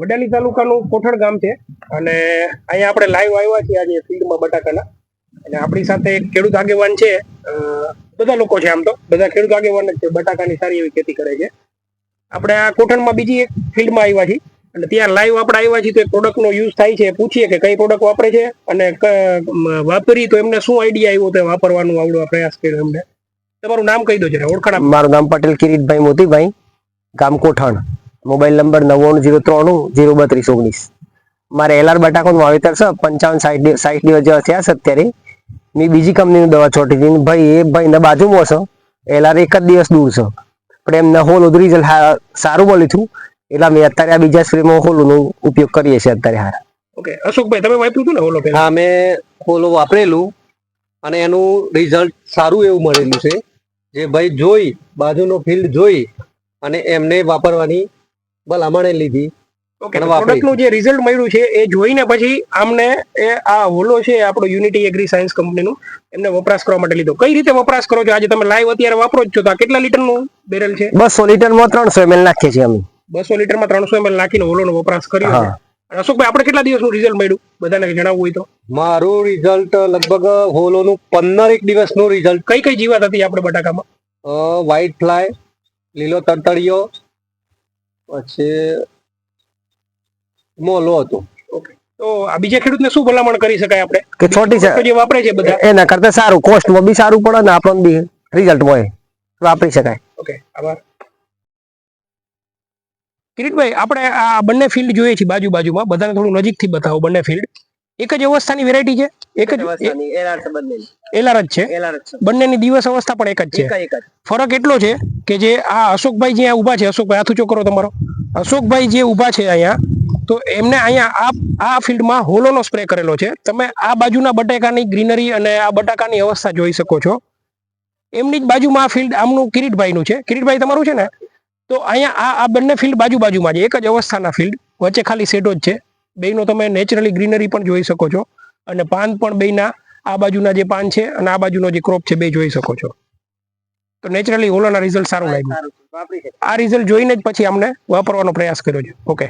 વડાલી તાલુકાનું કોઠણ ગામ છે. અને અહીંયા આપણે લાઈવ આવ્યા છીએ આજે ફિલ્ડમાં બટાકાના. અને આપણી સાથે એક ખેડૂત આગેવાન છે. બધા લોકો છે આમ તો. બધા ખેડૂત આગેવાન જ છે. બટાકાની સારી એવી ખેતી કરે છે. આપણે આ કોઠણમાં બીજી એક ફિલ્ડમાં આવ્યા છીએ. અને ત્યાં લાઈવ આપણે આવ્યા છીએ તો એક પ્રોડક્ટનો યુઝ થાય છે. પૂછીએ કે કઈ પ્રોડક્ટ વાપરે છે અને વાપરી તો એમને શું આઈડિયા આવ્યો તે વાપરવાનું આવડો પ્રયાસ કર્યો એમને. તમારું નામ કહી દો જરા. ઓળખાણ મારું નામ પટેલ કિરીટભાઈ મોતીભાઈ. ગામ કોઠણ. મોબાઈલ નંબર નવ્વાણું જીરો ત્રાણું જીરો બત્રીસ ઓગણીસ. મારે એલઆર બટાકાનું વાવેતર છે પંચાવન સાઠ સાઠ દિવસ જેવા થયા છે અત્યારે. મેં બીજી કંપનીની દવા છોટી હતી ભાઈ એ ભાઈના બાજુમાં છે. એલઆર એક જ દિવસ દૂર છે. પણ એમને હોલ રિઝલ્ટ સારું મળ્યું હતું એટલે અમે અત્યારે આ બીજા સ્પ્રેમાં હોલનો ઉપયોગ કરીએ છીએ અત્યારે હા ઓકે અશોકભાઈ તમે વાપર્યું હતું ને હોલો હા મેં હોલો વાપરેલું અને એનું રિઝલ્ટ સારું એવું મળેલું છે. જે ભાઈ જોઈ બાજુનો ફિલ્ડ જોઈ અને એમને વાપરવાની ભલામણે લીધી. પ્રોડક્ટનું જે રિઝલ્ટ મળ્યું છે એ જોઈને પછી આમને એ આ હોલો છે આપણો યુનિટી એગ્રી સાયન્સ કંપનીનું એમને વપરાશ કરવા માટે લીધો. કઈ રીતે વપરાશ કરો છો? આજે તમે લાઈવ અત્યારે વાપરો છો તો આ કેટલા લીટરનું બેરલ છે? બસો લીટરમાં ત્રણસો એમએલ નાખીએ છીએ અમે. બસો લીટરમાં ત્રણસો એમએલ નાખીને હોલોનો વપરાશ કર્યો અશોકભાઈ આપણે કેટલા દિવસનું રિઝલ્ટ મળ્યું? બધાને જણાવવું હોય તો. મારું રિઝલ્ટ લગભગ હોલોનું પંદર એક દિવસનું રિઝલ્ટ કઈ કઈ જીવાત હતી આપણે બટાકામાં? વ્હાઈટ ફ્લાય લીલો તંતળિયો પછી મોલો હતો. તો આ બીજા ખેડૂતને શું ભલામણ કરી શકાય આપણે? કે છોટી છે જે વાપરે છે બધા. એના કરતા સારું કોસ્ટમાં બી સારું પડે ને આપણને બી રિઝલ્ટ મળે. વાપરી શકાય. ઓકે આભાર. કિરીટભાઈ આપણે આ બંને ફિલ્ડ જોઈએ છીએ બાજુ બાજુમાં બધાને થોડું નજીકથી બતાવો બંને ફિલ્ડ એક જ અવસ્થાની વેરાયટી છે? એક જ એલઆર જ છે? બંનેની દિવસ અવસ્થા પણ એક જ છે. ફરક એટલો છે કે જે આ અશોકભાઈ જ્યાં ઊભા છે અશોકભાઈ હાથ ઊંચો કરો તમારો. અશોકભાઈ જે ઊભા છે અહીંયા તો એમને અહીંયા આ આ ફિલ્ડમાં હોલોનો સ્પ્રે કરેલો છે. તમે આ બાજુના બટાકાની ગ્રીનરી અને આ બટાકાની અવસ્થા જોઈ શકો છો. એમની જ બાજુમાં આ ફિલ્ડ આમનું કિરીટભાઈનું છે. કિરીટભાઈ તમારું છે ને? તો અહીંયા આ આ બંને ફિલ્ડ બાજુ બાજુમાં છે. એક જ અવસ્થાના ફિલ્ડ. વચ્ચે ખાલી સેટો જ છે. બેયનો તમે નેચરલી ગ્રીનરી પણ જોઈ શકો છો. અને પાન પણ બેયના આ બાજુના જે પાન છે અને આ બાજુનો જે ક્રોપ છે બે જોઈ શકો છો. તો નેચરલી ઓલાના રિઝલ્ટ સારું લાગ્યું. આ રિઝલ્ટ જોઈને જ પછી અમને વાપરવાનો પ્રયાસ કર્યો છે. ઓકે